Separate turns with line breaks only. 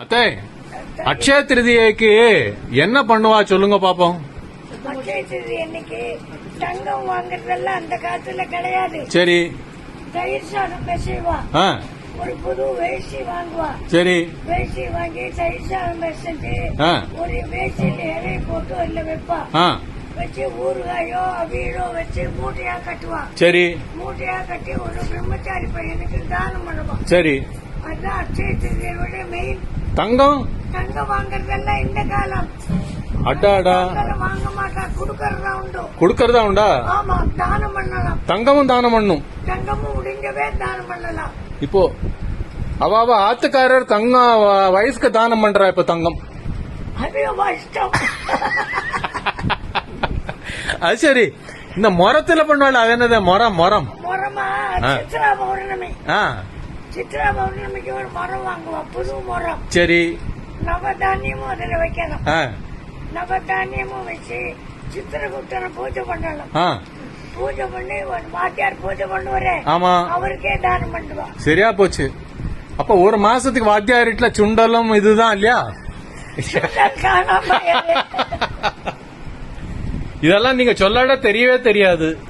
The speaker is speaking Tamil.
அத்தை அக்ஷய திருதியைக்கு என்ன பண்ணுவா சொல்லுங்க பாப்போம்.
அக்ஷய திருதி அன்னைக்கு தங்கம் வாங்குறதெல்லாம் அந்த காலத்துல கிடையாது.
சரி.
தயிர் சாதம்
ஆ.
ஒரு புது வேஷ்டி வாங்குவா.
சரி.
வேஷ்டி வாங்கி தயிர் சாதம் பெசஞ்சு. ஒரு வேஷ்டியில இலையை போட்டு அதுல வைப்பா. வச்சு ஊறுகாயோ அவியலோ வச்சு மூட்டையா கட்டுவா.
சரி.
மூட்டையா கட்டி ஒரு பிரம்மச்சாரி பையனுக்கு தானம் பண்ணுவான்
சரி.
அதுதான் அக்ஷய திருதியோட மெயின்
தங்கம்?
தங்கம் வாங்குறதெல்லாம் இந்த காலம்?
அடாடா
வாங்க மாட்டா குடுக்கறதா உண்டு?
கொடுக்கறதா உண்டா?
ஆமா தானம் பண்ணலாம்.
தங்கமும் தானம் பண்ணும்.
தங்கமும் முடிஞ்சவே தானம் பண்ணலாம்.
இப்போ அவ அவ ஆத்துக்காரர் தங்கம் வயசுக்கு தானம் பண்றா இப்ப தங்கம்.
அது
சரி. இந்த மொரத்துல பண்ணுவாள் அது என்னது? மொரம் மொரம்.
மரமா? பௌர்ணமி.
ஆ.
சித்ரா பௌர்ணமிக்கு ஒரு மரம் வாங்குவா புது மரம்
சரி.
நவதானியமும் அதுல வைக்கணும். நவதானியமும் வச்சு சித்திரகுப்தனை பூஜை பண்ணலாம்
ஆ.
பூஜை பண்ணி ஒரு வாத்தியார் பூஜை பண்ணுவாரே.
ஆமா.
அவருக்கே தானம் பண்ணுவா.
சரியா போச்சு. அப்ப ஒரு மாசத்துக்கு வாத்தியார் வீட்டுல சுண்டலும் இதுதான் இல்லையா? இதெல்லாம் நீங்க சொல்லாட தெரியவே தெரியாது.